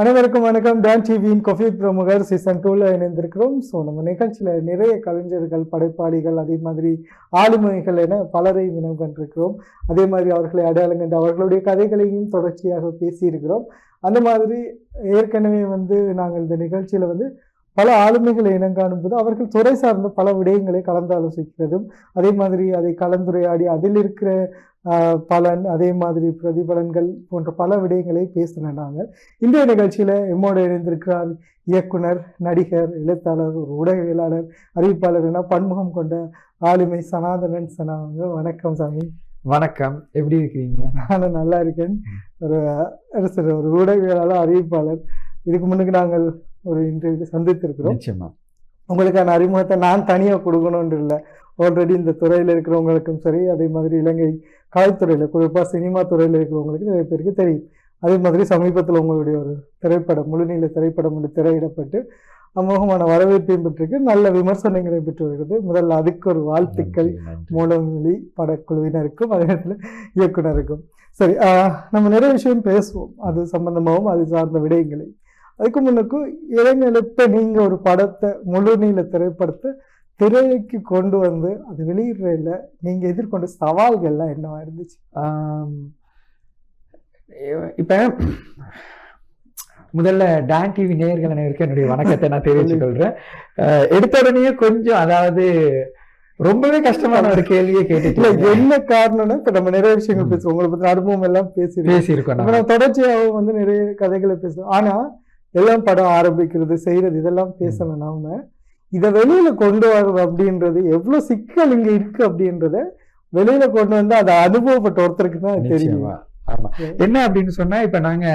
அனைவருக்கும் வணக்கம். டான் டிவியின் கொஃபி பிரமுகர் சீசன் டூவில் இணைந்திருக்கிறோம். ஸோ நம்ம நிகழ்ச்சியில் நிறைய கலைஞர்கள் படைப்பாளிகள் அதே மாதிரி ஆளுமைகள் என பலரையும் இனம் கண்டிருக்கிறோம். அதே மாதிரி அவர்களை அடையாளம் கண்டு அவர்களுடைய கதைகளையும் தொடர்ச்சியாக பேசியிருக்கிறோம். அந்த மாதிரி ஏற்கனவே வந்து நாங்கள் இந்த நிகழ்ச்சியில் வந்து பல ஆளுமைகளை இனம் காணும்போது அவர்கள் துறை சார்ந்த பல விடயங்களை கலந்து ஆலோசிக்கிறதும் அதே மாதிரி அதை கலந்துரையாடி அதில் இருக்கிற பலன் அதே மாதிரி பிரதிபலன்கள் போன்ற பல விடயங்களை பேசின நாங்கள். இன்றைய நிகழ்ச்சியில் எம்மோடு இணைந்திருக்கிறார் இயக்குனர் நடிகர் எழுத்தாளர் ஒரு ஊடகவியலாளர் அறிவிப்பாளர் என பன்முகம் கொண்ட ஆளுமை சனாதனன் சனாங்க வணக்கம் சாமி. வணக்கம். எப்படி இருக்கிறீங்க? நானும் நல்லா இருக்கேன். ஒரு ஒரு ஊடகவியலாளர் அறிவிப்பாளர். இதுக்கு முன்னுக்கு நாங்கள் ஒரு இன்டர்வியூ சந்தித்திருக்கிறோம். நிச்சயமா. உங்களுக்கான அறிமுகத்தை நான் தனியாக கொடுக்கணும்னு இல்லை. ஆல்ரெடி இந்த துறையில் இருக்கிறவங்களுக்கும் சரி அதே மாதிரி இலங்கை கலைத்துறையில் குறிப்பாக சினிமா துறையில் இருக்கிறவங்களுக்கு நிறைய பேருக்கு தெரியும். அதே மாதிரி சமீபத்தில் உங்களுடைய ஒரு திரைப்படம் முழுநீள திரைப்படம் ஒன்று திரையிடப்பட்டு அமோகமான வரவேற்பையும் பெற்றிருக்கு. நல்ல விமர்சனங்களையும் பெற்று வருகிறது முதல்ல அதுக்கு ஒரு வாழ்த்துக்கள். மூலமொழி படக்குழுவினருக்கும் அதே நேரத்தில் இயக்குனருக்கும். சரி நம்ம நிறைய விஷயம் பேசுவோம். அது சம்பந்தமாகவும் அது சார்ந்த விடயங்களை. அதுக்கு முன்னுக்கும் இளைஞர்களுக்கு நீங்கள் ஒரு படத்தை முழு நீள திரைப்படத்தை திரைக்கு கொண்டு வந்து அது வெளியிடுறதுல நீங்கள் எதிர்கொண்ட சவால்கள்லாம் என்னவா இருந்துச்சு? இப்ப முதல்ல டான் டிவி நேயர்கள் அனைவருக்கும் என்னுடைய வணக்கத்தை நான் தெரிவித்துக் கொள்றேன். அஹ், எடுத்த உடனே கொஞ்சம் அதாவது ரொம்பவே கஷ்டமான ஒரு கேள்வியை கேட்டுட்டு என்ன காரணம்னா இப்ப நம்ம நிறைய விஷயங்கள் பேசுவோம். உங்களை பத்தி அனுபவம் எல்லாம் பேசிருக்கோம் பேசியிருக்கோம் நம்ம. நம்ம தொடர்ச்சியாகவும் வந்து நிறைய கதைகளை பேசுவோம் ஆனா எல்லாம் படம் ஆரம்பிக்கிறது செய்யறது இதெல்லாம் பேசணும் நாம. இதை வெளியில கொண்டு வர்றது அப்படின்றது எவ்வளவு சிக்கல் இங்க இருக்கு அப்படின்றத வெளியில கொண்டு வந்து அதை அனுபவப்பட்ட ஒருத்தருக்கு தான் தெரியும். நிச்சயமா ஆமா என்ன அப்படின்னு சொன்னா இப்ப நாங்க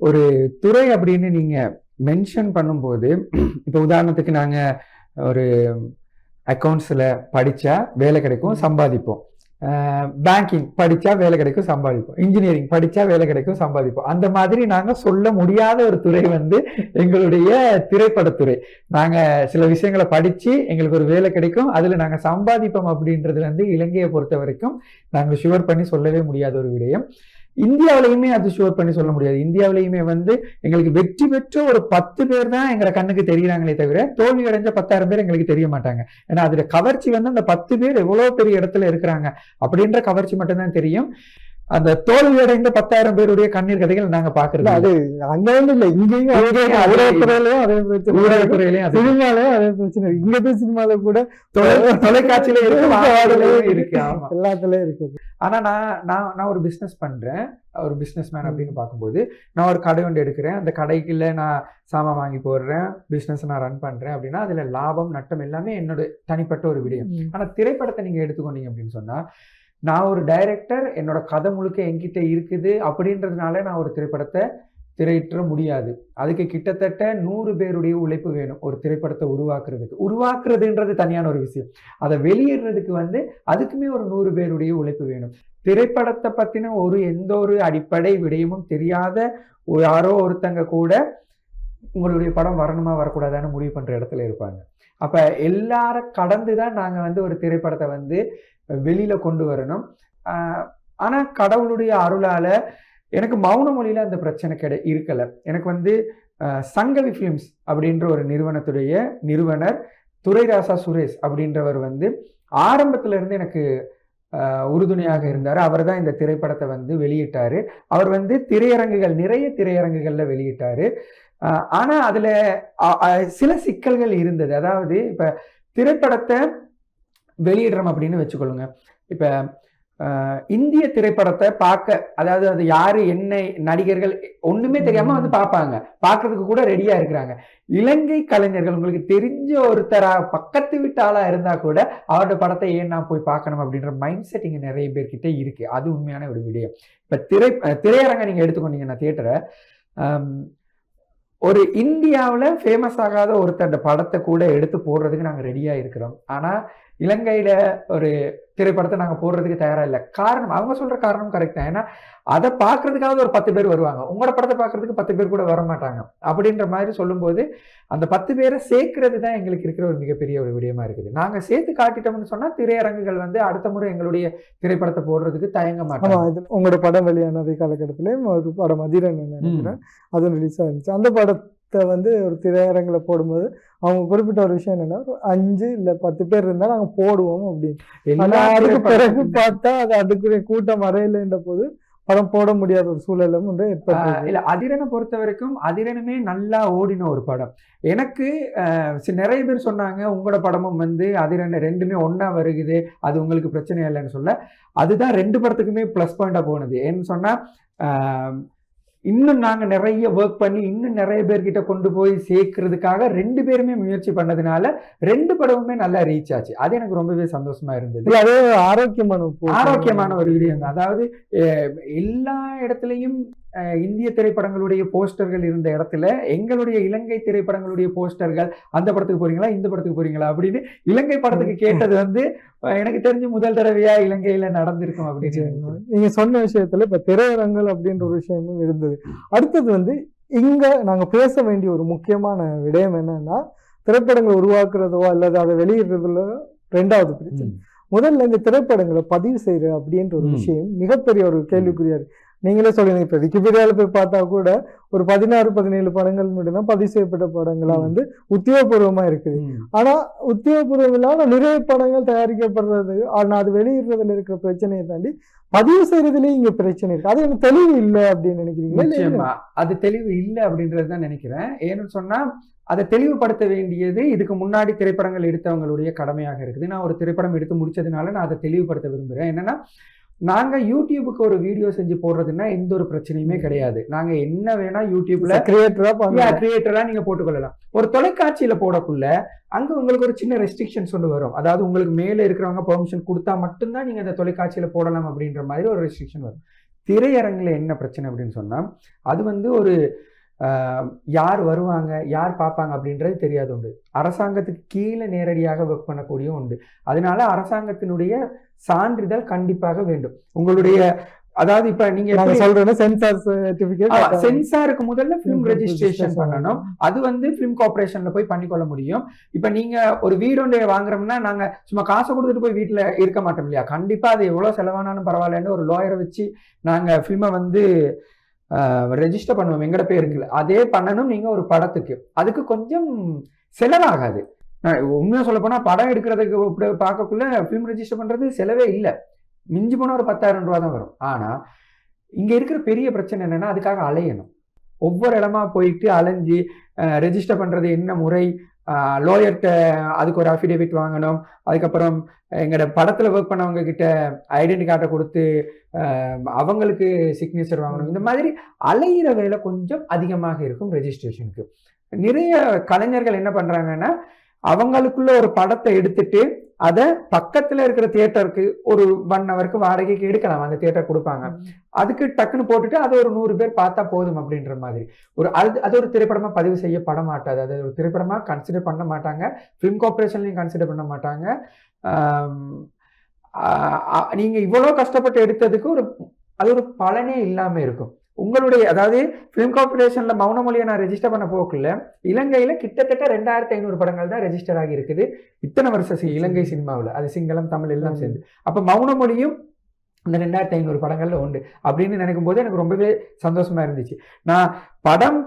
ஒரு துறை அப்படின்னு நீங்க மென்ஷன் பண்ணும்போது இப்ப உதாரணத்துக்கு நாங்க ஒரு அக்கௌண்ட்ஸ்ல படிச்சா வேலை கிடைக்கும் சம்பாதிப்போம். பேங்கிங் படித்தா வேலை கிடைக்கும் சம்பாதிப்போம். இன்ஜினியரிங் படித்தா வேலை கிடைக்கும் சம்பாதிப்போம். அந்த மாதிரி நாங்கள் சொல்ல முடியாத ஒரு துறை வந்து எங்களுடைய திரைப்படத்துறை. நாங்கள் சில விஷயங்களை படித்து எங்களுக்கு ஒரு வேலை கிடைக்கும். அதில் நாங்கள் சம்பாதிப்போம் அப்படின்றது வந்து இலங்கையை பொறுத்த வரைக்கும் நாங்கள் ஷுவர் பண்ணி சொல்லவே முடியாத ஒரு விடயம். இந்தியாவிலையுமே அது ஷுவர் பண்ணி சொல்ல முடியாது. இந்தியாவிலையுமே வந்து எங்களுக்கு வெற்றி பெற்ற ஒரு பத்து பேர் தான் எங்களை கண்ணுக்கு தெரியுறாங்களே தவிர தோல்வி அடைஞ்ச பத்தாயிரம் பேர் எங்களுக்கு தெரிய மாட்டாங்க. ஏன்னா அதுல கவர்ச்சி வந்து அந்த பத்து பேர் எவ்வளோ பெரிய இடத்துல இருக்கிறாங்க அப்படின்ற கவர்ச்சி மட்டும்தான் தெரியும். அந்த தோல்வி அடைந்த பத்தாயிரம் பேருடைய கண்ணீர் கதைகள் நாங்க பாக்குறது அது அங்க வந்து இல்ல இங்கேயும் ஊடகத்துறையிலயும் அதே பிரச்சனை. ஊடகத்துறையிலையும் சினிமாலயும் அதே பிரச்சனை. இங்க போய் சினிமால கூட தொலை- தொலைக்காட்சியில இருக்கு இருக்கு ஆமா. எல்லாத்துலயும் இருக்கு. ஆனா நான் நான் நான் ஒரு பிசினஸ் பண்றேன். ஒரு பிசினஸ் மேன் அப்படின்னு பார்க்கும்போது நான் ஒரு கடை ஒன்று எடுக்கிறேன். அந்த கடைக்குள்ள நான் சாமான் வாங்கி போடுறேன். பிசினஸ் நான் ரன் பண்றேன் அப்படின்னா அதுல லாபம் நட்டம் எல்லாமே என்னோட தனிப்பட்ட ஒரு விடயம். ஆனா திரைப்படத்தை நீங்க எடுத்துக்கொண்டீங்க அப்படின்னு சொன்னா நான் ஒரு டைரக்டர் என்னோட கதை முழுக்க என்கிட்ட இருக்குது அப்படின்றதுனால நான் ஒரு திரைப்படத்தை திரையிட்ட முடியாது. அதுக்கு கிட்டத்தட்ட நூறு பேருடைய உழைப்பு வேணும் ஒரு திரைப்படத்தை உருவாக்குறதுக்கு. உருவாக்குறதுன்றது தனியான ஒரு விஷயம். அதை வெளியிடுறதுக்கு வந்து அதுக்குமே ஒரு நூறு பேருடைய உழைப்பு வேணும். திரைப்படத்தை பற்றின ஒரு எந்த ஒரு அடிப்படை விடயமும் தெரியாத யாரோ ஒருத்தங்க கூட உங்களுடைய படம் வரணுமா வரக்கூடாதான்னு முடிவு பண்ணுற இடத்துல இருப்பாங்க. அப்போ எல்லாரும் கடந்து தான் நாங்கள் வந்து ஒரு திரைப்படத்தை வந்து வெளியில கொண்டு வரணும். ஆனால் ஆனா கடவுளுடைய அருளால எனக்கு மௌன மொழியில அந்த பிரச்சனை கிடை இருக்கல. எனக்கு வந்து சங்கவி ஃபிலிம்ஸ் அப்படின்ற ஒரு நிறுவனத்துடைய நிறுவனர் துரைராசா சுரேஷ் அப்படின்றவர் வந்து ஆரம்பத்துல இருந்து எனக்கு உறுதுணையாக இருந்தார். அவர் தான் இந்த திரைப்படத்தை வந்து வெளியிட்டாரு. அவர் வந்து திரையரங்குகள் நிறைய திரையரங்குகள்ல வெளியிட்டாரு. ஆனால் ஆனா அதுல சில சிக்கல்கள் இருந்தது. அதாவது இப்ப திரைப்படத்தை வெளியிடுறோம் அப்படின்னு வச்சுக்கொள்ளுங்க. இப்போ இந்திய திரைப்படத்தை பார்க்க அதாவது அது யாரு என்ன நடிகர்கள் ஒண்ணுமே தெரியாம வந்து பார்ப்பாங்க. பார்க்கறதுக்கு கூட ரெடியா இருக்கிறாங்க. இலங்கை கலைஞர்கள் உங்களுக்கு தெரிஞ்ச ஒருத்தரா பக்கத்து வீட்டு ஆளா இருந்தா கூட அவரோட படத்தை ஏன் நான் போய் பார்க்கணும் அப்படின்ற மைண்ட் செட் இங்க நிறைய பேர்கிட்ட இருக்கு. அது உண்மையான ஒரு விடயம். இப்ப திரை திரையரங்கை திரையரங்க நீங்க எடுத்துக்கொண்டீங்கன்னா தியேட்டரை ஒரு இந்தியாவில் ஃபேமஸ் ஆகாத ஒருத்தர் படத்தை கூட எடுத்து போடுறதுக்கு நாங்கள் ரெடியாக இருக்கிறோம். ஆனால் இலங்கையில் ஒரு திரைப்படத்தை நாங்க போடுறதுக்கு தயாரா இல்லை. காரணம் அவங்க சொல்ற காரணம் கரெக்ட் தான். ஏன்னா அதை பார்க்கறதுக்காவது ஒரு பத்து பேர் வருவாங்க. உங்களோட படத்தை பார்க்கறதுக்கு பத்து பேர் கூட வர மாட்டாங்க அப்படின்ற மாதிரி சொல்லும்போது அந்த பத்து பேரை சேர்க்கறது தான் எங்களுக்கு இருக்கிற ஒரு மிகப்பெரிய ஒரு விடயமா இருக்குது. நாங்க சேர்த்து காட்டிட்டோம்னு சொன்னா திரையரங்குகள் வந்து அடுத்த முறை எங்களுடைய திரைப்படத்தை போடுறதுக்கு தயங்க மாட்டாங்க. இது உங்களோட படம் வெளியான அதே காலகட்டத்திலயும் ஒரு படம் அதிரன் நினைக்கிறேன். அதுவும் ரிலீஸ் ஆயிருந்துச்சு. அந்த படத்தை வந்து ஒரு திரையரங்குல போடும்போது அவங்க குறிப்பிட்ட ஒரு விஷயம் என்னன்னா ஒரு அஞ்சு இல்ல பத்து பேர் இருந்தா நாங்க போடுவோம் அப்படின்னு. அதுக்கு பிறகு பார்த்தா அது அதுக்குரிய கூட்டம் வரையிலன்ற போது படம் போட முடியாத ஒரு சூழலும் ஒன்று ஏற்பட்டது. இல்ல அதிரனை பொறுத்த வரைக்கும் அதிரனுமே நல்லா ஓடின ஒரு படம். எனக்கு நிறைய பேர் சொன்னாங்க உங்களோட படமும் வந்து அதிரன் ரெண்டுமே ஒண்ணா வருகுது அது உங்களுக்கு பிரச்சனை இல்லைன்னு சொல்ல. அதுதான் ரெண்டு படத்துக்குமே ப்ளஸ் பாயிண்டா போனது. ஏன்னு சொன்னா இன்னும் நாங்க நிறைய ஒர்க் பண்ணி இன்னும் நிறைய பேர்கிட்ட கொண்டு போய் சேர்க்கறதுக்காக ரெண்டு பேருமே முயற்சி பண்ணதுனால ரெண்டு படமுமே நல்லா ரீச் ஆச்சு. அது எனக்கு ரொம்பவே சந்தோஷமா இருந்தது. அதே ஆரோக்கியமான. ஆரோக்கியமான ஒரு வீடியோ தான். அதாவது எல்லா இடத்துலையும் இந்திய திரைப்படங்களுடைய போஸ்டர்கள் இருந்த இடத்துல எங்களுடைய இலங்கை திரைப்படங்களுடைய போஸ்டர்கள் அந்த படத்துக்கு போறீங்களா இந்த படத்துக்கு போறீங்களா அப்படின்னு இலங்கை படத்துக்கு கேட்டது வந்து எனக்கு தெரிஞ்சு முதல் தடவையா இலங்கையில நடந்திருக்கும் அப்படின்னு. நீங்க சொன்ன விஷயத்துல இப்ப திரையரங்கள் அப்படின்ற ஒரு விஷயமும் இருந்தது அடுத்தது வந்து இங்க நாங்க பேச வேண்டிய ஒரு முக்கியமான விடயம் என்னன்னா திரைப்படங்களை உருவாக்குறதோ அல்லது அதை வெளியிடுறதுல ரெண்டாவது பிரச்சனை. முதல்ல இந்த திரைப்படங்களை பதிவு செய்யற அப்படின்ற ஒரு. விஷயம் மிகப்பெரிய ஒரு கேள்விக்குறியா இருக்கு நீங்களே சொல்லுங்க. இப்ப விக்கிபீடியால போய் பார்த்தா கூட ஒரு பதினாறு பதினேழு படங்கள் மட்டும்தான் பதிவு செய்யப்பட்ட படங்களா ம். வந்து உத்தியோகபூர்வமா இருக்குது. ம். ஆனா உத்தியோகபூர்வம் இல்லாம நிறைய படங்கள் தயாரிக்கப்படுறது ஆனா அது வெளியிடுறதுல இருக்கிற பிரச்சனையை தாண்டி பதிவு செய்யறதுலயும் இங்க பிரச்சனை இருக்கு. அது எனக்கு தெளிவு இல்லை அப்படின்னு? நிச்சயமா. அது தெளிவு இல்லை அப்படின்றது தான் நினைக்கிறேன். ஏன்னு சொன்னா அதை தெளிவுபடுத்த வேண்டியது இதுக்கு முன்னாடி திரைப்படங்கள் எடுத்தவங்களுடைய கடமையாக இருக்குது. நான் ஒரு திரைப்படம் எடுத்து முடிச்சதுனால நான் அதை தெளிவுபடுத்த விரும்புறேன். என்னன்னா நாங்க யூடியூபுக்கு ஒரு வீடியோ செஞ்சு போடுறதுன்னா எந்த ஒரு பிரச்சனையுமே கிடையாது. நாங்க என்ன வேணா யூடியூப்ல கிரியேட்டரா பண்ணலாம் கிரியேட்டரா நீங்க போட்டுக்கொள்ளலாம். ஒரு தொலைக்காட்சியில போடக்குள்ள அங்க உங்களுக்கு ஒரு சின்ன ரெஸ்ட்ரிக்ஷன்ஸ் ஒன்று வரும். அதாவது உங்களுக்கு மேல இருக்கிறவங்க பெர்மிஷன் கொடுத்தா மட்டும்தான் நீங்க அந்த தொலைக்காட்சியில போடலாம் அப்படின்ற மாதிரி ஒரு ரெஸ்ட்ரிக்ஷன் வரும். திரையரங்குல என்ன பிரச்சனை அப்படின்னு சொன்னா அது வந்து ஒரு யார் வருவாங்க யார் பார்ப்பாங்க அப்படின்றது தெரியாது உண்டு. அரசாங்கத்துக்கு கீழே நேரடியாக ஒர்க் பண்ணக்கூடிய உண்டு. அதனால அரசாங்கத்தினுடைய சான்றிதழ் கண்டிப்பாக வேண்டும். உங்களுடைய அதாவது இப்ப நீங்க சொல்றோம்னா சென்சார் சர்டிபிகேட் சென்சாருக்கு முதல்ல Film ரெஜிஸ்ட்ரேஷன் பண்ணணும். அது வந்து ஃபிலிம் கார்பரேஷன்ல போய் பண்ணிக்கொள்ள முடியும். இப்ப நீங்க ஒரு வீடு ஒன்று வாங்குறோம்னா நாங்க சும்மா காசை கொடுத்துட்டு போய் வீட்டுல இருக்க மாட்டோம் இல்லையா? கண்டிப்பா அது எவ்வளவு செலவானாலும் பரவாயில்லன்னு ஒரு லாயரை வச்சு நாங்க ஃபிலிமை வந்து ரெஜிஸ்டர் பண்ணுவோம். எங்கட பேருக்குல. அதே பண்ணணும் நீங்க ஒரு படத்துக்கு. அதுக்கு கொஞ்சம் செலவாகாது. நான் சொல்ல போனா படம் எடுக்கிறதுக்கு இப்படி பார்க்கக்குள்ள ஃபிலிம் ரெஜிஸ்டர் பண்றது செலவே இல்லை. மிஞ்சி போனா ஒரு பத்தாயிரம் ரூபா தான் வரும். ஆனா இங்க இருக்கிற பெரிய பிரச்சனை என்னன்னா அதுக்காக அலையணும். ஒவ்வொரு இடமா போயிட்டு அலைஞ்சு ரெஜிஸ்டர் பண்றது என்ன முறை? லோயர்கிட்ட அதுக்கு ஒரு அஃபிடேவிட் வாங்கணும். அதுக்கப்புறம் எங்களோட படத்தில் ஒர்க் பண்ணவங்க கிட்ட ஐடென்டி கார்டை கொடுத்து அவங்களுக்கு சிக்னேச்சர் வாங்கணும். இந்த மாதிரி அலையிற வேலை கொஞ்சம் அதிகமாக இருக்கும் ரெஜிஸ்ட்ரேஷனுக்கு நிறைய கலைஞர்கள் என்ன பண்ணுறாங்கன்னா அவங்களுக்குள்ள ஒரு படத்தை எடுத்துட்டு அதை பக்கத்துல இருக்கிற தியேட்டருக்கு ஒரு ஒன் ஹவருக்கு வாடகைக்கு எடுக்கலாம். அந்த தியேட்டர் கொடுப்பாங்க. அதுக்கு டக்குன்னு போட்டுட்டு அது ஒரு நூறு பேர் பார்த்தா போதும் அப்படின்ற மாதிரி. ஒரு அது அது ஒரு திரைப்படமா பதிவு செய்யப்பட மாட்டாது. அது ஒரு திரைப்படமா கன்சிடர் பண்ண மாட்டாங்க. ஃபிலிம் கார்பரேஷன்லையும் கன்சிடர் பண்ண மாட்டாங்க. ஆம், ஆ- ஆ- நீங்க இவ்வளவு கஷ்டப்பட்டு எடுத்ததுக்கு ஒரு அது ஒரு பலனே இல்லாம இருக்கும். உங்களுடைய அதாவது ஃபிலிம் கார்பரேஷன்ல மௌனமொழியை நான் ரெஜிஸ்டர் பண்ண போக்குள்ள இலங்கையில கிட்டத்தட்ட ரெண்டாயிரத்தி ஐநூறு படங்கள் தான் ரெஜிஸ்டர் ஆகி இருக்குது. இத்தனை வருஷம் இலங்கை சினிமாவில். அது சிங்களம் தமிழ் எல்லாம் சேர்ந்து. அப்ப மௌனமொழியும் இந்த ரெண்டாயிரத்தி ஐநூறு படங்கள்ல உண்டு அப்படின்னு நினைக்கும் போது எனக்கு ரொம்பவே சந்தோஷமா இருந்துச்சு. நான் படம்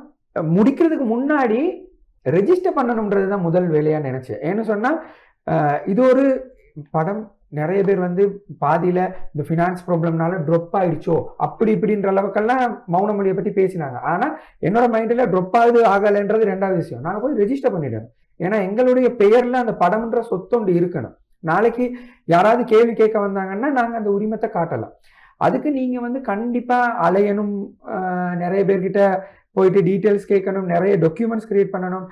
முடிக்கிறதுக்கு முன்னாடி ரெஜிஸ்டர் பண்ணணுன்றது தான் முதல் வேலையா நினைச்சேன். ஏன்னு சொன்னா அஹ், இது ஒரு படம் நிறைய பேர் வந்து பாதியில் இந்த ஃபினான்ஸ் ப்ராப்ளம்னால ட்ரொப் ஆயிடுச்சோ அப்படி இப்படின்ற அளவுக்கெல்லாம் மௌன மொழியை பற்றி பேசினாங்க. ஆனால் என்னோட மைண்டில் ட்ரொப் ஆகுது ஆகலைன்றது ரெண்டாவது விஷயம். நாங்கள் போய் ரெஜிஸ்டர் பண்ணிவிடுவேன் ஏன்னா எங்களுடைய பெயரில் அந்த படம்ன்ற சொத்தொண்டு இருக்கணும். நாளைக்கு யாராவது கேள்வி கேட்க வந்தாங்கன்னா நாங்கள் அந்த உரிமத்தை காட்டலாம். அதுக்கு நீங்கள் வந்து கண்டிப்பாக அலையணும். நிறைய பேர்கிட்ட போயிட்டு டீட்டெயில்ஸ் கேட்கணும் நிறைய டாக்குமெண்ட்ஸ் கிரியேட் பண்ணணும்.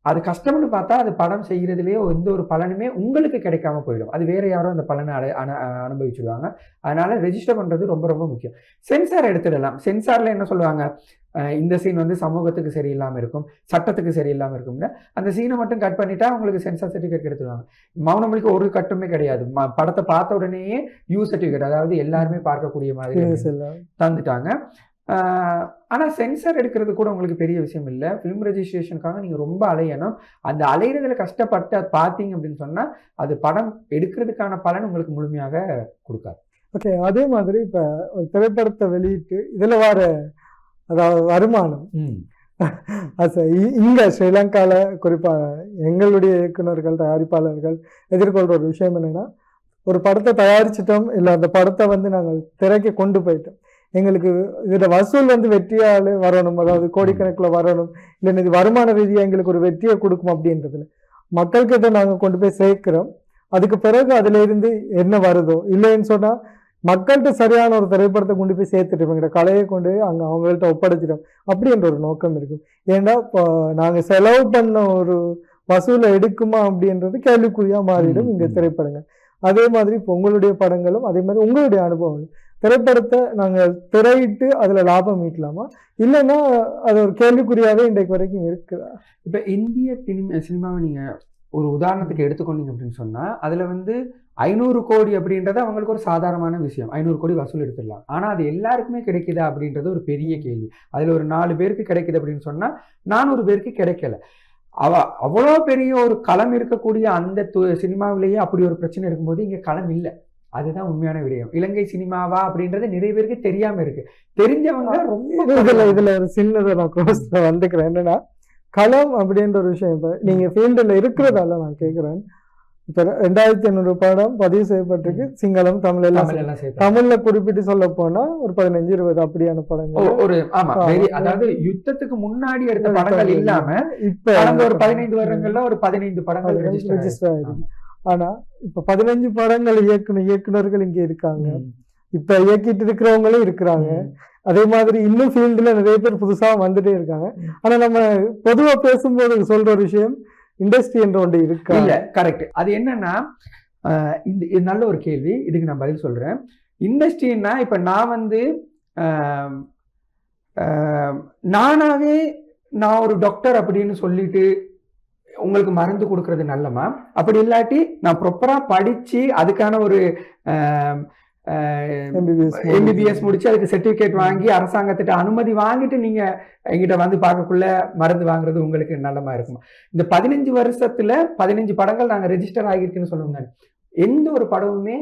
அது கஷ்டம்னு பார்த்தா அது படம் செய்யறதுலயே எந்த ஒரு பலனுமே உங்களுக்கு கிடைக்காம போயிடும். அது வேற யாரும் அந்த பலனை அடை அனு- அனுபவிச்சிடுவாங்க அதனால ரெஜிஸ்டர் பண்றது ரொம்ப ரொம்ப முக்கியம். சென்சார் எடுத்துடலாம். சென்சார்ல என்ன சொல்லுவாங்க? இந்த சீன் வந்து சமூகத்துக்கு சரியில்லாம இருக்கும். சட்டத்துக்கு சரியில்லாம இருக்கும்னு அந்த சீனை மட்டும் கட் பண்ணிட்டா உங்களுக்கு சென்சார் சர்டிஃபிகேட் எடுத்துருவாங்க மௌனமொழிக்கு ஒரு கட்டுமே கிடையாது. படத்தை பார்த்த உடனேயே யூ சர்டிஃபிகேட் அதாவது எல்லாருமே பார்க்கக்கூடிய மாதிரி. தந்துட்டாங்க. ஆஹ் ஆனா சென்சார் எடுக்கிறது கூட உங்களுக்கு பெரிய விஷயம் இல்லை. ஃபிலிம் ரெஜிஸ்ட்ரேஷனுக்காக நீங்க ரொம்ப அலையணும். அந்த அலையிறதுல கஷ்டப்பட்டு அது பார்த்தீங்க அப்படின்னு சொன்னா அது படம் எடுக்கிறதுக்கான பலன் உங்களுக்கு முழுமையாக கொடுக்காது. ஓகே அதே மாதிரி இப்ப ஒரு திரைப்படத்தை வெளியிட்டு இதுல வர அதாவது வருமானம். அது இங்க ஸ்ரீலங்கால குறிப்பா எங்களுடைய இயக்குனர்கள் தயாரிப்பாளர்கள் எதிர்கொள்ற ஒரு விஷயம் என்னன்னா ஒரு படத்தை தயாரிச்சிட்டோம் இல்லை அந்த படத்தை வந்து நாங்கள் திரைக்கு கொண்டு போயிட்டோம். எங்களுக்கு இதோட வசூல் வந்து வெற்றியால வரணும். அதாவது கோடிக்கணக்கில் வரணும். இல்லை இது வருமான ரீதியாக எங்களுக்கு ஒரு வெற்றியை கொடுக்கும் அப்படின்றதுல. மக்கள்கிட்ட நாங்கள் கொண்டு போய் சேர்க்கிறோம். அதுக்கு பிறகு அதுல இருந்து என்ன வருதோ? இல்லைன்னு சொன்னா மக்கள்கிட்ட சரியான ஒரு திரைப்படத்தை கொண்டு போய் சேர்த்துட்டு எங்களோட கலையை கொண்டு போய் அங்கே அவங்கள்ட்ட ஒப்படைச்சிட்டோம். அப்படின்ற ஒரு நோக்கம் இருக்கும். ஏன்னா இப்போ நாங்கள் செலவு பண்ண ஒரு வசூலை எடுக்குமா அப்படின்றது கேள்விக்குறியா மாறிடும் இங்க. திரைப்படங்கள். அதே மாதிரி இப்போ உங்களுடைய படங்களும் அதே மாதிரி உங்களுடைய அனுபவங்கள். திரைப்படத்தை நாங்கள் திரையிட்டு அதில் லாபம் ஈட்டலாமா? இல்லைன்னா அது ஒரு கேள்விக்குறியாகவே இன்றைக்கு வரைக்கும் இருக்குதா? இப்போ இந்திய சினிமா சினிமாவை நீங்கள் ஒரு உதாரணத்துக்கு எடுத்துக்கொண்டீங்க அப்படின்னு சொன்னால் அதில் வந்து ஐநூறு கோடி அப்படின்றது அவங்களுக்கு ஒரு சாதாரணமான விஷயம். ஐநூறு கோடி வசூல் எடுத்துடலாம். ஆனால் அது எல்லாருக்குமே கிடைக்குதா அப்படின்றது ஒரு பெரிய கேள்வி. அதில் ஒரு நாலு பேருக்கு கிடைக்குது அப்படின்னு சொன்னால் நானூறு பேருக்கு கிடைக்கல. அவ அவ்வளோ பெரிய ஒரு களம் இருக்கக்கூடிய அந்த து- சினிமாவிலேயே அப்படி ஒரு பிரச்சனை இருக்கும்போது இங்கே களம் இல்லை. அதுதான் உண்மையான விடயம். இலங்கை சினிமாவா அப்படின்றது நிறைய பேருக்கு தெரியாம இருக்கு. தெரிஞ்சவங்க ரொம்ப இதுல இதுல ஒரு சின்னதை நான் கோர்ஸ்ல வந்துக்கிறேன். என்னன்னா களம் அப்படின்ற ஒரு விஷயம் இப்ப நீங்க ஃபீல்டுல இருக்கிறதால நான் கேக்குறேன். இப்ப ரெண்டாயிரத்தி ஐநூறு படம் பதிவு செய்யப்பட்டிருக்கு. சிங்களம் தமிழ் எல்லாம் தமிழ்ல குறிப்பிட்டு சொல்ல போனா ஒரு பதினஞ்சு இருபது அப்படியான படங்கள். ஒரு ஆமா அதாவது யுத்தத்துக்கு முன்னாடி எடுத்த படங்கள் இல்லாம இப்ப கடந்த ஒரு பதினைந்து வருடங்கள்ல ஒரு பதினைந்து படங்கள். ரெஜிஸ்டர் ஆயிருக்கு. ஆனா இப்ப பதினஞ்சு படங்கள் இயக்குன இயக்குனர்கள் இங்க இருக்காங்க. இப்ப இயக்கிட்டு இருக்கிறவங்களும் இருக்கிறாங்க. அதே மாதிரி இன்னும் ஃபீல்டுல நிறைய பேர் புதுசா வந்துட்டே இருக்காங்க. ஆனா நம்ம பொதுவா பேசும்போது சொல்ற ஒரு விஷயம் இண்டஸ்ட்ரி என்ற ஒன்று இருக்கா? இல்ல கரெக்ட் அது என்னன்னா இந்த இது நல்ல ஒரு கேள்வி. இதுக்கு நான் பதில் சொல்றேன். இண்டஸ்ட்ரின்னா இப்ப நான் வந்து நானாவே நான் ஒரு டாக்டர் அப்படின்னு சொல்லிட்டு உங்களுக்கு மருந்து கொடுக்கறது நல்லமா அப்படி இல்லாட்டி நான் ப்ராப்பரா படிச்சு அதுக்கான ஒரு எம்பிபிஎஸ் முடிச்சு. அதுக்கு சர்டிபிகேட் வாங்கி அரசாங்கத்திட்ட அனுமதி வாங்கிட்டு நீங்க எங்கிட்ட வந்து பார்க்கக்குள்ள மருந்து வாங்குறது உங்களுக்கு நல்லமா இருக்குமா. இந்த பதினஞ்சு வருஷத்துல பதினஞ்சு படங்கள் நாங்க ரெஜிஸ்டர் ஆகியிருக்குன்னு சொல்லுவோம் எந்த ஒரு படமுமே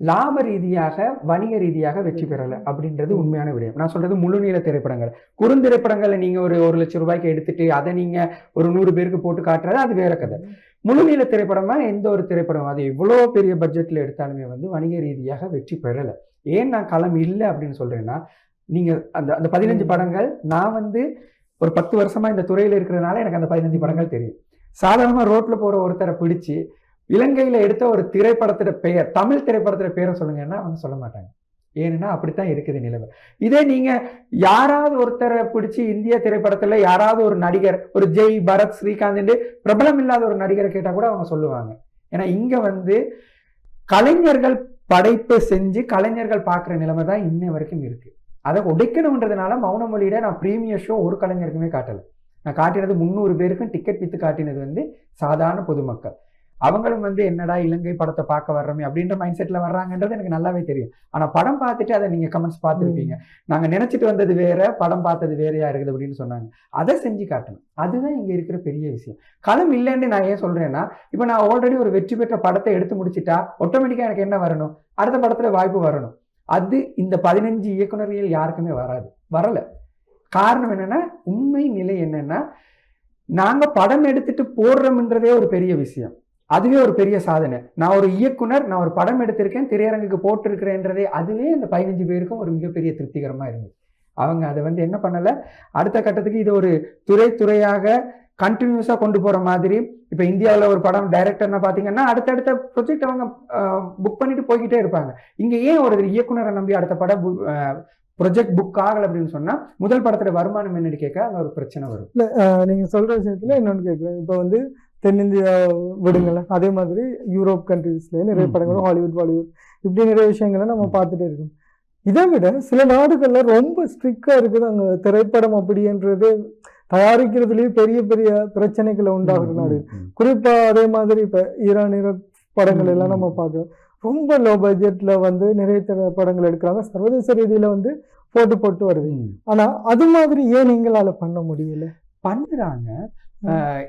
லாப ரீதியாக வணிக ரீதியாக வெற்றி பெறல அப்படின்றது உண்மையான விடயம். நான் சொல்றது முழுநீள திரைப்படங்கள். குறுந்திரைப்படங்களை நீங்க ஒரு ஒரு லட்சம் ரூபாய்க்கு எடுத்துட்டு அதை நீங்க ஒரு நூறு பேருக்கு போட்டு காட்டுறது அது வேற கதை. முழுநீள திரைப்படமா எந்த ஒரு திரைப்படம் அது எவ்வளோ பெரிய பட்ஜெட்ல எடுத்தாலுமே வந்து வணிக ரீதியாக வெற்றி பெறல. ஏன் நான் களம் இல்லை அப்படின்னு சொல்றேன்னா நீங்க அந்த அந்த பதினஞ்சு. படங்கள் நான் வந்து ஒரு பத்து வருஷமா இந்த துறையில இருக்கிறதுனால எனக்கு அந்த பதினஞ்சு படங்கள் தெரியும். சாதாரணமா ரோட்ல போற ஒருத்தரை பிடிச்சு இலங்கையில் எடுத்த ஒரு திரைப்படத்தோட பெயர் தமிழ் திரைப்படத்தோட பேரை சொல்லுங்கன்னா அவங்க சொல்ல மாட்டாங்க. ஏன்னா அப்படித்தான் இருக்குது நிலைமை இதே நீங்க யாராவது ஒருத்தரை பிடிச்சி இந்திய திரைப்படத்துல யாராவது ஒரு நடிகர் ஒரு ஜெய் பரத் ஸ்ரீகாந்த் பிரபலம் இல்லாத ஒரு நடிகரை கேட்டா கூட அவங்க சொல்லுவாங்க. ஏன்னா இங்க வந்து கலைஞர்கள் படைப்பு செஞ்சு கலைஞர்கள் பார்க்குற நிலைமை தான் இன்ன வரைக்கும் இருக்கு. அதை உடைக்கணுன்றதுனால மௌன மொழியிட நான் ப்ரீமியர் ஷோ ஒரு கலைஞருக்குமே காட்டலை. நான் காட்டினது முந்நூறு பேருக்கும் டிக்கெட் வித்து காட்டினது வந்து சாதாரண பொதுமக்கள். அவங்களும் வந்து என்னடா இலங்கை படத்தை பார்க்க வர்றோமே அப்படின்ற மைண்ட் செட்ல வர்றாங்கன்றது எனக்கு நல்லாவே தெரியும். ஆனா படம் பார்த்துட்டு அதை நீங்க கமெண்ட்ஸ் பார்த்துருப்பீங்க. நாங்க நினைச்சிட்டு வந்தது வேற படம் பார்த்தது வேறையா இருக்குது அப்படின்னு சொன்னாங்க. அதை செஞ்சு காட்டணும். அதுதான் இங்க இருக்கிற பெரிய விஷயம். களம் இல்லைன்னு நான் ஏன் சொல்றேன்னா இப்போ நான் ஆல்ரெடி ஒரு வெற்றி பெற்ற படத்தை எடுத்து முடிச்சிட்டா ஆட்டோமேட்டிக்கா எனக்கு என்ன வரணும்? அடுத்த படத்துல வாய்ப்பு வரணும். அது இந்த பதினஞ்சு இயக்குனர்கள் யாருக்குமே வராது. வரல. காரணம் என்னன்னா உண்மை நிலை என்னன்னா நாங்க படம் எடுத்துட்டு போடுறோம்ன்றதே ஒரு பெரிய விஷயம். அதுவே ஒரு பெரிய சாதனை. நான் ஒரு இயக்குனர் நான் ஒரு படம் எடுத்திருக்கேன் திரையரங்குக்கு போட்டிருக்கிறேன்றதே அதுவே அந்த பதினஞ்சு பேருக்கும் ஒரு மிகப்பெரிய திருப்திகரமாக இருந்தது. அவங்க அதை வந்து என்ன பண்ணலை? அடுத்த கட்டத்துக்கு இது ஒரு துறை துறையாக கண்டினியூஸாக கொண்டு போகிற மாதிரி இப்போ இந்தியாவில் ஒரு படம் டைரக்டர்னா பார்த்தீங்கன்னா அடுத்தடுத்த ப்ரொஜெக்ட் அவங்க புக் பண்ணிட்டு போய்கிட்டே இருப்பாங்க. இங்கே ஏன் ஒரு இயக்குனரை நம்பி அடுத்த படம் ப்ரொஜெக்ட் புக் ஆகலை அப்படின்னு சொன்னால் முதல் படத்தில் வருமானம் என்னன்னு கேட்க அங்க ஒரு பிரச்சனை வரும். இல்லை நீங்கள் சொல்கிற விஷயத்தில் இன்னொன்று கேட்குறேன் இப்போ வந்து தென்னிந்தியா விடுங்களேன் அதே மாதிரி யூரோப் கண்ட்ரீஸ்ல நிறைய ம், படங்கள் ம். ஹாலிவுட் பாலிவுட் இப்படி நிறைய விஷயங்களை நம்ம. பார்த்துட்டே இருக்கோம் இதை விட சில நாடுகள்ல ரொம்ப ஸ்ட்ரிக்டா இருக்குது அங்க திரைப்படம் அப்படின்றது தயாரிக்கிறதுலயே பெரிய பெரிய பிரச்சனைகளை உண்டாகுற நாடு குறிப்பா அதே மாதிரி இப்ப ஈரான் ஈராக் படங்கள் எல்லாம் நம்ம. பார்க்கிறோம் ரொம்ப லோ பட்ஜெட்ல வந்து நிறைய படங்கள் எடுக்கிறாங்க சர்வதேச ரீதியில வந்து போட்டு போட்டு வருது ம். ஆனா அது மாதிரி ஏன் எங்களால பண்ண முடியல. அஹ்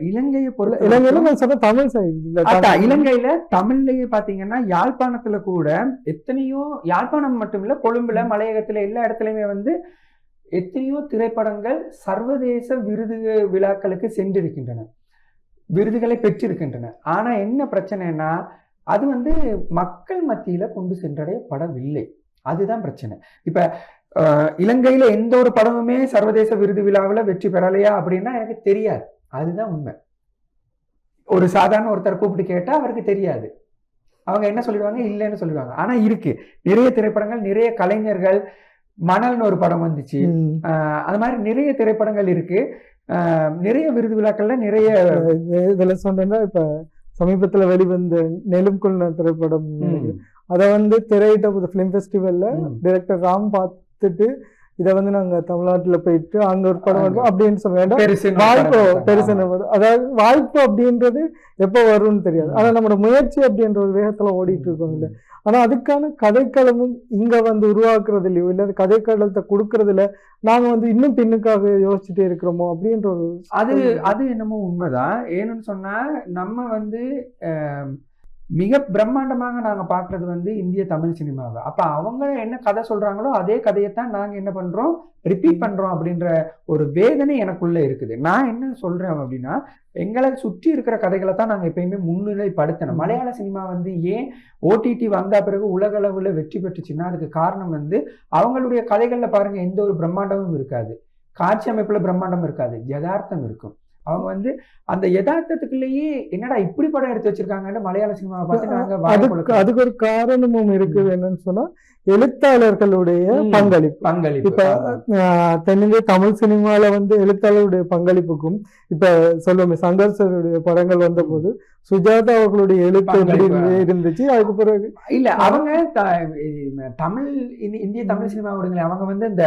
இலங்கையை பொறுத்த இலங்கையில நான் சொன்ன தமிழ் சைடு இலங்கையில தமிழ்லயே பாத்தீங்கன்னா யாழ்ப்பாணத்துல கூட எத்தனையோ யாழ்ப்பாணம் மட்டும் இல்ல கொழும்புல. மலையகத்துல எல்லா இடத்துலயுமே வந்து எத்தனையோ திரைப்படங்கள் சர்வதேச விருது விழாக்களுக்கு சென்றிருக்கின்றன. விருதுகளை பெற்றிருக்கின்றன. ஆனா என்ன பிரச்சனைனா அது வந்து மக்கள் மத்தியில கொண்டு சென்றடையப்படவில்லை. அதுதான் பிரச்சனை. இப்ப இலங்கையில எந்த ஒரு படமுமே சர்வதேச விருது விழாவுல வெற்றி பெறலையா அப்படின்னா எனக்கு தெரியாது. அதுதான் உண்மை. ஒரு சாதாரண ஒருத்தர் கூப்பிட்டு கேட்டா அவருக்கு தெரியாது. அவங்க என்ன சொல்லிடுவாங்க? இல்லைன்னு சொல்லிடுவாங்க. ஆனா இருக்கு. நிறைய திரைப்படங்கள் நிறைய கலைஞர்கள் மணல்னு ஒரு படம் வந்துச்சு. அது மாதிரி நிறைய திரைப்படங்கள் இருக்கு. நிறைய விருது விழாக்கள்ல நிறைய இதுல சொன்னா இப்ப சமீபத்துல வெளிவந்த நெலும்குள்ள திரைப்படம் ம், அத வந்து திரையிட்ட பிலிம் ஃபெஸ்டிவல்ல. டைரக்டர் ராம் பார்த்துட்டு இத வந்து நாங்க தமிழ்நாட்டுல போயிட்டு அங்க ஒரு படம். வரும் அப்படின்னு சொல்ல வேண்டாம் வாய்ப்பு. பெருசு அதாவது வாய்ப்பு அப்படின்றது எப்ப வரும்னு தெரியாது. ம். ஆனா நம்மளோட முயற்சி அப்படின்ற ஒரு வேகத்துல ஓடிட்டு இருக்கோம் இல்ல. ஆனா அதுக்கான கதைக்களமும் இங்க வந்து உருவாக்குறதுலயோ இல்ல அது கதைக்களத்தை கொடுக்கறதுல நாங்க வந்து இன்னும் பின்னுக்காக யோசிச்சுட்டே இருக்கிறோமோ அப்படின்ற ஒரு அது அது என்னமோ உண்மைதான். ஏன்னு சொன்னா நம்ம வந்து ஆஹ், மிக பிரம்மாண்டமாக நாங்க பாக்குறது வந்து இந்திய தமிழ் சினிமாவை. அப்ப அவங்க என்ன கதை சொல்றாங்களோ அதே கதையைத்தான் நாங்க என்ன பண்றோம்? ரிப்பீட் பண்றோம் அப்படின்ற ஒரு வேதனை எனக்குள்ள இருக்குது. நான் என்ன சொல்றேன் அப்படின்னா எங்களை சுற்றி இருக்கிற கதைகளை தான் நாங்க எப்பயுமே முன்னிலைப்படுத்தணும். மலையாள சினிமா வந்து ஏன் ஓடிடி வந்த பிறகு உலக அளவுல வெற்றி பெற்றுச்சுன்னா அதுக்கு காரணம் வந்து அவங்களுடைய கதைகள்ல பாருங்க எந்த ஒரு பிரம்மாண்டமும் இருக்காது. காட்சி அமைப்புல பிரம்மாண்டம் இருக்காது. யதார்த்தம் இருக்கும். அவங்க வந்து அந்த யதார்த்தத்துக்குள்ளேயே என்னடா இப்படி படம் எடுத்து வச்சிருக்காங்கன்னு மலையாள சினிமாவை பார்த்து அதுக்கு. அதுக்கு ஒரு காரணமும் இருக்குது என்னன்னு சொன்னா எழுத்தாளர்களுடைய. பங்களிப்பு. பங்களிப்பு. இப்ப தென்னிந்திய தமிழ் சினிமால வந்து எழுத்தாளருடைய பங்களிப்புக்கும் இப்ப சொல்லுவோமே சங்கர் சாருடைய படங்கள் வந்த போது சுஜாதா அவர்களுடைய எழுத்து இருந்துச்சு? அதுக்கு பிறகு இல்ல அவங்க தமிழ் இந்தி- இந்திய தமிழ் சினிமா விடுங்களேன் அவங்க வந்து இந்த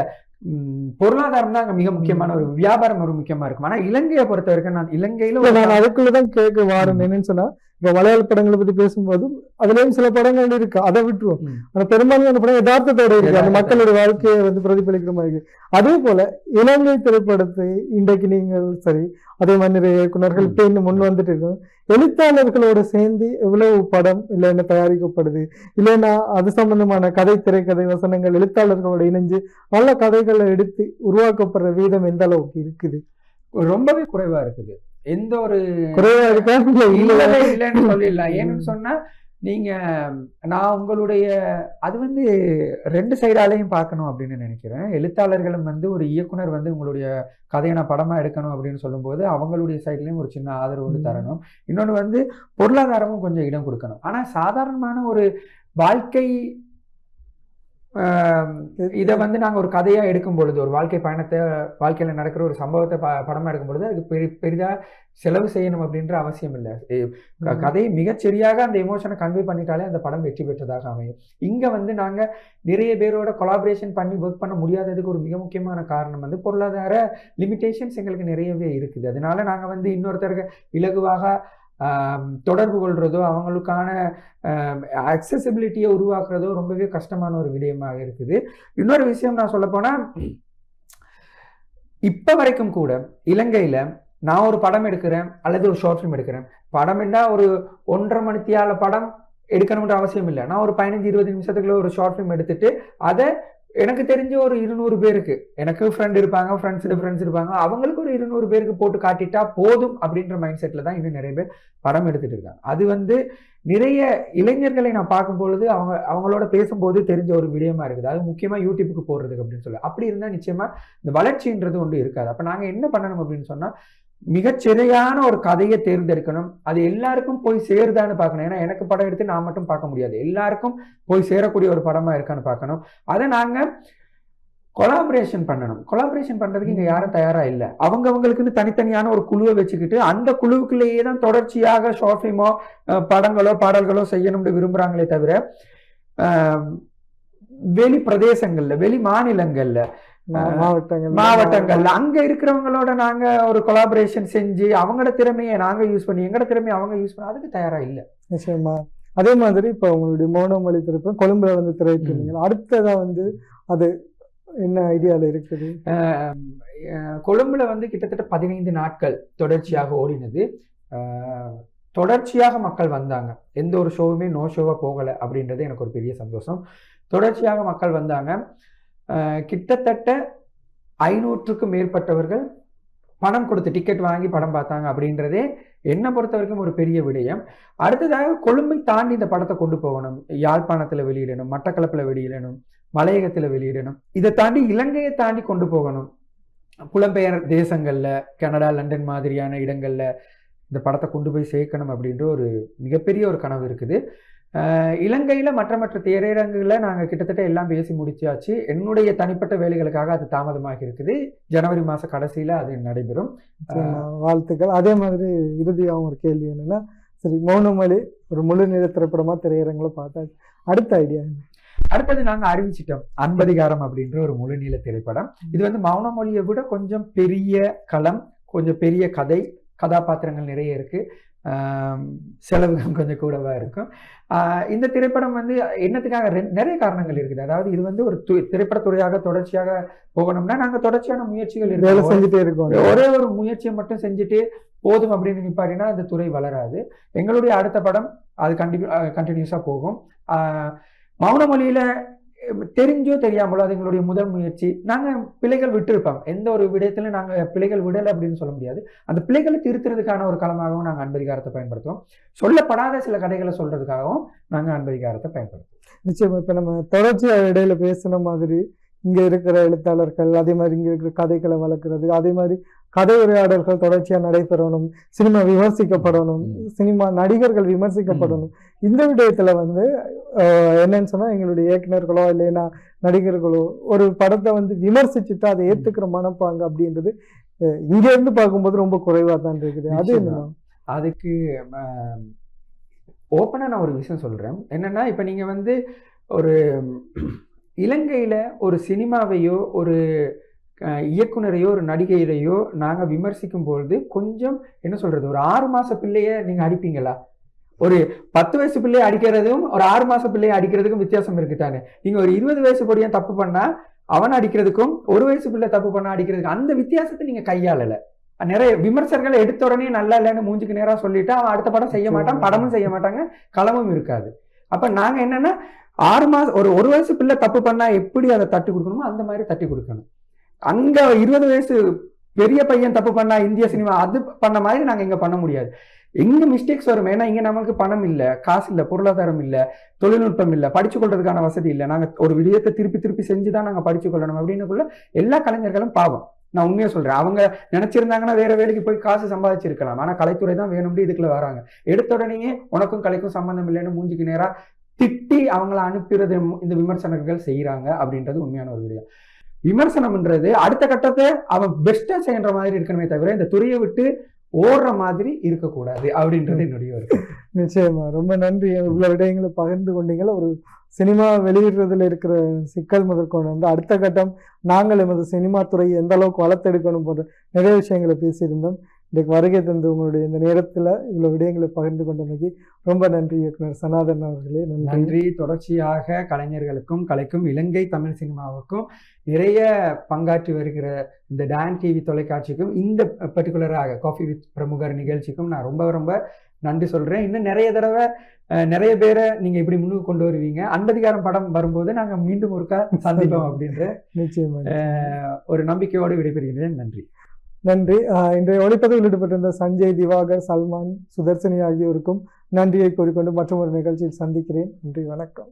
பொருளாதாரம் தான் அங்க மிக முக்கியமான ஒரு வியாபாரம் ஒரு முக்கியமா இருக்கும். ஆனா இலங்கையை பொறுத்த வரைக்கும் நான் இலங்கையில நான் அதுக்குள்ளதான் கேட்க வாரேன் என்னன்னு சொன்னா இப்ப மலையாள படங்களை பத்தி பேசும்போது அதுலயும் சில படங்கள் இருக்கு. அதை விட்டுருவோம். ஆனா பெரும்பான்மையான படம் யதார்த்தத்தோட இருக்கு. அந்த. மக்களுடைய வாழ்க்கையை வந்து பிரதிபலிக்கிற மாதிரி. இருக்கு அதே போல இலங்கை திரைப்படத்தை இன்றைக்கு நீங்கள் சரி அதே மாதிரி நிறைய இயக்குனர்கள் ம். இப்ப இன்னும் முன் வந்துட்டு இருக்கோம் எழுத்தாளர்களோட சேர்ந்து எவ்வளவு படம் இல்லைன்னா தயாரிக்கப்படுது? இல்லைன்னா அது சம்பந்தமான கதை திரைக்கதை வசனங்கள் எழுத்தாளர்களோட இணைஞ்சு நல்ல கதைகளை எடுத்து உருவாக்கப்படுற வீதம் எந்த அளவுக்கு இருக்குது? ரொம்பவே குறைவா இருக்குது. எந்த ஒரு குறைவா இருக்கா? இல்ல இல்லைன்னு சொல்லிடலாம். ஏன்னு சொன்னா நீங்க நான் உங்களுடைய அது வந்து ரெண்டு சைடாலையும் பார்க்கணும் அப்படின்னு நினைக்கிறேன். எழுத்தாளர்களும் வந்து ஒரு இயக்குனர் வந்து உங்களுடைய கதையை நான் படமா எடுக்கணும் அப்படின்னு சொல்லும்போது அவங்களுடைய சைட்லயும் ஒரு சின்ன ஆதரவு வந்து ம். தரணும். இன்னொன்று வந்து பொருளாதாரமும் கொஞ்சம் இடம் கொடுக்கணும். ஆனா சாதாரணமான ஒரு வாழ்க்கை இதை வந்து நாங்க ஒரு கதையா எடுக்கும் பொழுது ஒரு வாழ்க்கை பயணத்தை வாழ்க்கையில நடக்கிற ஒரு சம்பவத்தை ப- படமா எடுக்கும் பொழுது அதுக்கு பெரி பெரிதா செலவு செய்யணும் அப்படின்ற அவசியம் இல்லை. கதையை மிகச்சரியாக அந்த எமோஷனை கன்வே பண்ணிட்டாலே அந்த படம் வெற்றி பெற்றதாக அமையும். இங்க வந்து நாங்க நிறைய பேரோட கொலாபரேஷன் பண்ணி ஒர்க் பண்ண முடியாததுக்கு ஒரு மிக முக்கியமான காரணம் வந்து பொருளாதார லிமிடேஷன்ஸ் எங்களுக்கு நிறையவே இருக்குது. அதனால நாங்க வந்து இன்னொருத்தருக்கு இலகுவாக தொடர்பு கொள்கிறதோ அவங்களுக்கான அக்சசிபிலிட்டியை உருவாக்குறதோ ரொம்பவே கஷ்டமான ஒரு விடயமாக இருக்குது. இன்னொரு விஷயம் நான் சொல்லப்போனால் இப்போ வரைக்கும் கூட இலங்கையில் நான் ஒரு படம் எடுக்கிறேன் அல்லது ஒரு ஷார்ட் ஃபிலிம் எடுக்கிறேன். படம் என்ன ஒரு ஒன்றரை மணித்தியால படம் எடுக்கணுன்ற அவசியம் இல்லை. நான் ஒரு பதினஞ்சு இருபது நிமிஷத்துக்குள்ள ஒரு ஷார்ட் ஃபிலிம் எடுத்துட்டு அதை எனக்கு தெரிஞ்ச ஒரு இருநூறு பேருக்கு. எனக்கு ஃப்ரெண்ட் இருப்பாங்க ஃப்ரெண்ட்ஸ் ஃப்ரெண்ட்ஸ் இருப்பாங்க. அவங்களுக்கு ஒரு இருநூறு பேருக்கு போட்டு காட்டிட்டா போதும் அப்படின்ற மைண்ட் செட்டில் தான் இன்னும் நிறைய பேர் படம் எடுத்துகிட்டு இருக்காங்க. அது வந்து நிறைய இளைஞர்களை நான் பார்க்கும் பொழுது அவங்க அவங்களோட பேசும்போது தெரிஞ்ச ஒரு விடயமா இருக்குது. அது முக்கியமாக யூடியூப்புக்கு போடுறதுக்கு அப்படின்னு சொல்லி. அப்படி இருந்தால் நிச்சயமாக இந்த வளர்ச்சின்றது ஒன்று இருக்காது. அப்போ நாங்கள் என்ன பண்ணணும் அப்படின்னு சொன்னால் மிகச்சிறையான ஒரு கதையை தேர்ந்தெடுக்கணும். அது எல்லாருக்கும் போய் சேருதான்னு பார்க்கணும். ஏன்னா எனக்கு படம் எடுத்து நான் மட்டும் பார்க்க முடியாது. எல்லாருக்கும் போய் சேரக்கூடிய ஒரு படமா இருக்கான்னு பார்க்கணும். அதை நாங்கள் கொலாபரேஷன் பண்ணணும். கொலாபரேஷன் பண்றதுக்கு இங்க யாரும் தயாரா இல்லை. அவங்க அவங்களுக்குன்னு தனித்தனியான ஒரு குழுவை வச்சுக்கிட்டு அந்த குழுவுக்குள்ளேயே தான் தொடர்ச்சியாக ஷார்ட் ஃபிலிமோ படங்களோ பாடல்களோ செய்யணும்னு விரும்புறாங்களே தவிர வெளி பிரதேசங்கள்ல வெளி மாநிலங்கள்ல மாவட்டங்கள் மாவட்டங்கள்ல அங்க இருக்கிறவங்களோட நாங்க ஒரு கொலாபரேஷன் செஞ்சு அவங்களோட திறமையை நாங்க யூஸ் பண்ணி எங்களோட திறமையை அவங்க யூஸ் பண்ணி அதுக்கு தயாரா இல்ல. நிச்சயமா. அதே மாதிரி இப்போ உங்களுடைய மௌனமொழி திரைப்படம் கொழும்புல வந்து திரையிட்டிருந்தீங்க அடுத்ததா வந்து அது என்ன ஐடியால இருக்குது? கொழும்புல வந்து கிட்டத்தட்ட பதினைந்து நாட்கள் தொடர்ச்சியாக ஓடினது. தொடர்ச்சியாக மக்கள் வந்தாங்க. எந்த ஒரு ஷோவுமே நோ ஷோவா போகலை அப்படின்றது எனக்கு ஒரு பெரிய சந்தோஷம். தொடர்ச்சியாக மக்கள் வந்தாங்க. கிட்டத்தட்ட ஐநூற்றுக்கும் மேற்பட்டவர்கள் பணம் கொடுத்து டிக்கெட் வாங்கி படம் பார்த்தாங்க அப்படின்றதே என்னை பொறுத்த வரைக்கும் ஒரு பெரிய விடயம். அடுத்ததாக கொழும்பை தாண்டி இந்த படத்தை கொண்டு போகணும். யாழ்ப்பாணத்தில் வெளியிடணும் மட்டக்களப்பில் வெளியிடணும் மலையகத்தில் வெளியிடணும். இதை தாண்டி இலங்கையை தாண்டி கொண்டு போகணும். புலம்பெயர் தேசங்களில் கனடா லண்டன் மாதிரியான இடங்களில் இந்த படத்தை கொண்டு போய் சேர்க்கணும் அப்படின்ற ஒரு மிகப்பெரிய ஒரு கனவு இருக்குது. இலங்கையில மற்ற மற்ற திரையரங்குகளை நாங்கள் கிட்டத்தட்ட எல்லாம் பேசி முடிச்சாச்சு. என்னுடைய தனிப்பட்ட வேலைகளுக்காக அது தாமதமாக இருக்குது. ஜனவரி மாச கடைசியில அது நடைபெறும். வாழ்த்துக்கள். அதே மாதிரி இறுதியாகவும் ஒரு கேள்வி என்னன்னா சரி மௌனமொழி ஒரு முழு நில திரைப்படமா திரையரங்குல பார்த்தாச்சு. அடுத்த ஐடியா என்ன? அடுத்தது நாங்க அறிவிச்சிட்டோம். அன்பதிகாரம் அப்படின்ற ஒரு முழுநீள திரைப்படம். இது வந்து மௌன மொழியை விட கொஞ்சம் பெரிய களம் கொஞ்சம் பெரிய கதை கதாபாத்திரங்கள் நிறைய இருக்கு. ஆம், செலவுகள் கொஞ்சம் கூடவா இருக்கும். இந்த திரைப்படம் வந்து என்னத்துக்காக நிறைய காரணங்கள் இருக்குது. அதாவது இது வந்து ஒரு து- திரைப்படத்துறையாக தொடர்ச்சியாக போகணும்னா நாங்க தொடர்ச்சியான முயற்சிகள் வேலை இருக்கு செஞ்சுட்டே இருக்கோம். ஒரே ஒரு முயற்சியை மட்டும் செஞ்சுட்டு போதும் அப்படின்னு நிப்பாட்டினா அந்த துறை வளராது. எங்களுடைய அடுத்த படம் அது கண்டிப்பா கண்டினியூஸாக போகும். மௌன மொழியில தெரிஞ்சோ தெரியாமலோ அது எங்களுடைய முதல் முயற்சி. நாங்கள் பிள்ளைகள் விட்டுருப்பாங்க எந்த ஒரு விடயத்துல நாங்கள் பிள்ளைகள் விடலை அப்படின்னு சொல்ல முடியாது. அந்த பிள்ளைகளை திருத்துறதுக்கான ஒரு களமாகவும் நாங்கள் அன்பதிகாரத்தை பயன்படுத்துவோம். சொல்லப்படாத சில கதைகளை சொல்றதுக்காகவும் நாங்கள் அன்பதிகாரத்தை பயன்படுத்துவோம். நிச்சயமா இப்போ நம்ம தொடர்ச்சியாக இடையில பேசின மாதிரி இங்க இருக்கிற எழுத்தாளர்கள் அதே மாதிரி இங்க இருக்கிற கதைகளை வளர்க்குறது அதே மாதிரி கதை உரையாடல்கள் தொடர்ச்சியா நடைபெறணும் சினிமா விமர்சிக்கப்படணும். சினிமா நடிகர்கள் விமர்சிக்கப்படணும். இந்த விடயத்துல வந்து என்னன்னு சொன்னா எங்களுடைய இயக்குனர்களோ இல்லைன்னா நடிகர்களோ ஒரு படத்தை வந்து விமர்சிச்சுட்டு அதை ஏத்துக்கிற மனப்பாங்க அப்படின்றது அஹ், இங்க இருந்து பார்க்கும்போது ரொம்ப குறைவா தான் இருக்குது. அது. என்ன அதுக்கு ஓப்பனாக நான் ஒரு விஷயம் சொல்கிறேன் என்னன்னா இப்போ நீங்கள் வந்து ஒரு இலங்கையில் ஒரு சினிமாவையோ ஒரு இயக்குனரையோ ஒரு நடிகையரையோ நாங்கள் விமர்சிக்கும் பொழுது கொஞ்சம் என்ன சொல்கிறது ஒரு ஆறு மாத பிள்ளையை நீங்கள் அடிப்பீங்களா? ஒரு பத்து வயசு பிள்ளையை அடிக்கிறதும் ஒரு ஆறு மாத பிள்ளையை அடிக்கிறதுக்கும் வித்தியாசம் இருக்குது தானே நீங்கள் ஒரு இருபது வயசு பொடியன் தப்பு பண்ணால் அவன் அடிக்கிறதுக்கும் ஒரு வயசு பிள்ளை தப்பு பண்ணால் அடிக்கிறதுக்கும் அந்த வித்தியாசத்தை நீங்கள் கையாளலை. நிறைய விமர்சகர்களை எடுத்த உடனே நல்லா இல்லைன்னு மூஞ்சுக்கு நேராக சொல்லிட்டு அவன் அடுத்த படம் செய்ய மாட்டான் படமும் செய்ய மாட்டாங்க களமும் இருக்காது. அப்போ நாங்கள் என்னென்னா ஆறு மாசம் ஒரு ஒரு வயசு பிள்ளை தப்பு பண்ணா எப்படி அதை தட்டி கொடுக்கணுமோ அந்த மாதிரி தட்டி கொடுக்கணும். அங்க இருபது வயசு பெரிய பையன் தப்பு பண்ணா இந்திய சினிமா அது பண்ண மாதிரி நாங்க இங்க பண்ண முடியாது. எங்க மிஸ்டேக்ஸ் வரும். ஏன்னா இங்க நமக்கு பணம் இல்ல காசு இல்ல பொருளாதாரம் இல்ல தொழில்நுட்பம் இல்ல படிச்சு கொள்றதுக்கான வசதி இல்ல. நாங்க ஒரு விடயத்தை திருப்பி திருப்பி செஞ்சுதான் நாங்க படிச்சு கொள்ளணும் அப்படின்னுக்குள்ள எல்லா கலைஞர்களும் பாவம். நான் உண்மையா சொல்றேன். அவங்க நினைச்சிருந்தாங்கன்னா வேற வேலைக்கு போய் காசு சம்பாதிச்சிருக்கலாம். ஆனா கலைத்துறை தான் வேணும்னு இதுக்குள்ள வராங்க. எடுத்த உடனேயே உனக்கும் கலைக்கும் சம்பந்தம் இல்லைன்னு மூஞ்சிக்கு நேரா திட்டி அவங்கள அனுப்புறது இந்த விமர்சனங்கள் செய்கிறாங்க அப்படின்றது உண்மையான ஒரு விடயம் விமர்சனம்ன்றது அடுத்த கட்டத்தை அவன் பெஸ்டா செய்யற மாதிரி இருக்கணுமே தவிர இந்த துறையை விட்டு ஓடுற மாதிரி இருக்கக்கூடாது அப்படின்றது என்னுடைய ஒரு நிச்சயமா. ரொம்ப நன்றி. இவ்வளவு விடயங்களை பகிர்ந்து கொண்டீங்களா ஒரு சினிமா வெளியிடுறதுல இருக்கிற சிக்கல் முதற்கொண்டு வந்து அடுத்த கட்டம் நாங்கள் எமது சினிமா துறையை எந்த அளவுக்கு வளர்த்தெடுக்கணும் போன்ற நிறைய விஷயங்களை பேசியிருந்தோம். இன்றைக்கு வருகை தந்து உங்களுடைய இந்த நேரத்துல இவ்வளவு விடயங்களை பகிர்ந்து கொண்டமைக்கு ரொம்ப நன்றி இயக்குனர் சனாதன் அவர்களே. நன்றி. தொடர்ச்சியாக கலைஞர்களுக்கும் கலைக்கும் இலங்கை தமிழ் சினிமாவுக்கும் நிறைய பங்காற்றி வருகிற இந்த டான் டிவி தொலைக்காட்சிக்கும் இந்த பர்டிகுலராக காஃபி வித் பிரமுகர் நிகழ்ச்சிக்கும் நான் ரொம்ப ரொம்ப நன்றி சொல்றேன். இன்னும் நிறைய தடவை நிறைய பேரை நீங்க இப்படி முன்னுக்கு கொண்டு வருவீங்க. அன்பதிகாரம் படம் வரும்போது நாங்க மீண்டும் ஒருக்கா சந்திப்போம் அப்படின்ற நிச்சயமா அஹ், ஒரு நம்பிக்கையோடு விடைபெறுகிறேன். நன்றி. நன்றி. இன்றைய ஒளிப்பதிவில் ஈடுபட்டிருந்த சஞ்சய் திவாகர் சல்மான் சுதர்சினி ஆகியோருக்கும் நன்றியை கூறிக்கொண்டு மற்றும் ஒரு நிகழ்ச்சியில் சந்திக்கிறேன். நன்றி வணக்கம்.